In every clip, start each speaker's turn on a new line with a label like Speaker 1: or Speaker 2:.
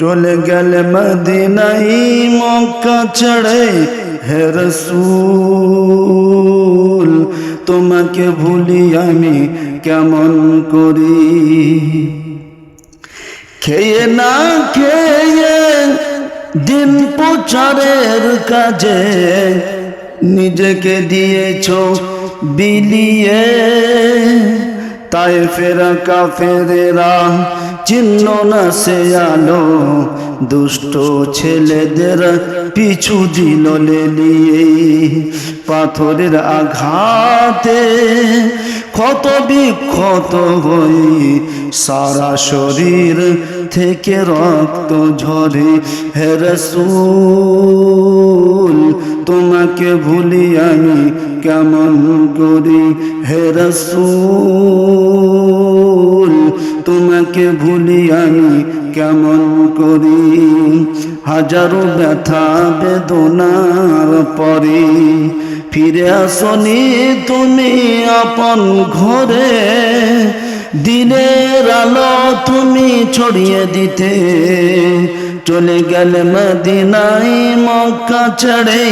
Speaker 1: চলে গেলে মদিনাই মক্কা ছেড়ে হে রসুল, তোমাকে ভুলি আমি কেমন করি? খেয়ে না খেয়ে দিন প্রচারের কাজে নিজেকে দিয়েছ বিলিয়ে। তাই ফেরা কাফেরেরা চিহ্ন না সে আলো, দুষ্ট ছেলেদের পিছু দিল লেলিয়ে। পাথরের আঘাতে ক্ষত বিক্ষত হই, সারা শরীর থেকে রক্ত ঝরে। হে রসুল, তোমাকে ভুলি আমি কেমন করি? হে রসুল তোমাকে ভুলি আমি কেমন করি? হাজারো ব্যথা বেদনার পরে ফিরে আসনি তুমি আপন ঘরে। দিনের আলো তুমি ছড়িয়ে দিতে। চলে গেলে মদিনাই মক্কা হে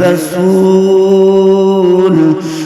Speaker 1: রসুল।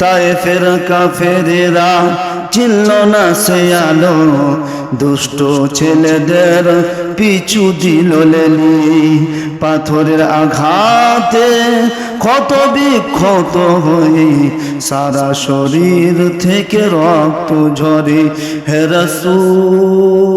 Speaker 1: নিয়ে তাই ফের কাফেরেরা চিনল না সে আলো। দুষ্ট ছেলেদের পিছু দিল লেলি। পাথরের আঘাতে ক্ষত বিক্ষত হয়ে সারা শরীর থেকে রক্ত ঝরে হে রসুল।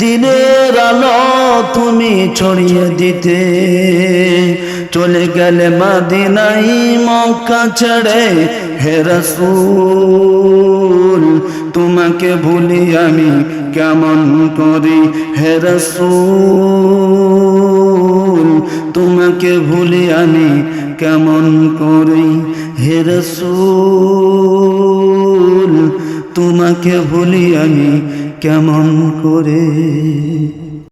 Speaker 1: দিনের আলো তুমি ছড়িয়ে দিতে। চলে গেলে মাদিনাই মক্কা ছেড়ে, হে রসুল, তোমাকে ভুলি আমি কেমন করি? হে রসুল, তোমাকে ভুলি আমি কেমন করি? হে রসুল, তোমাকে ভুলি আমি কেমন করে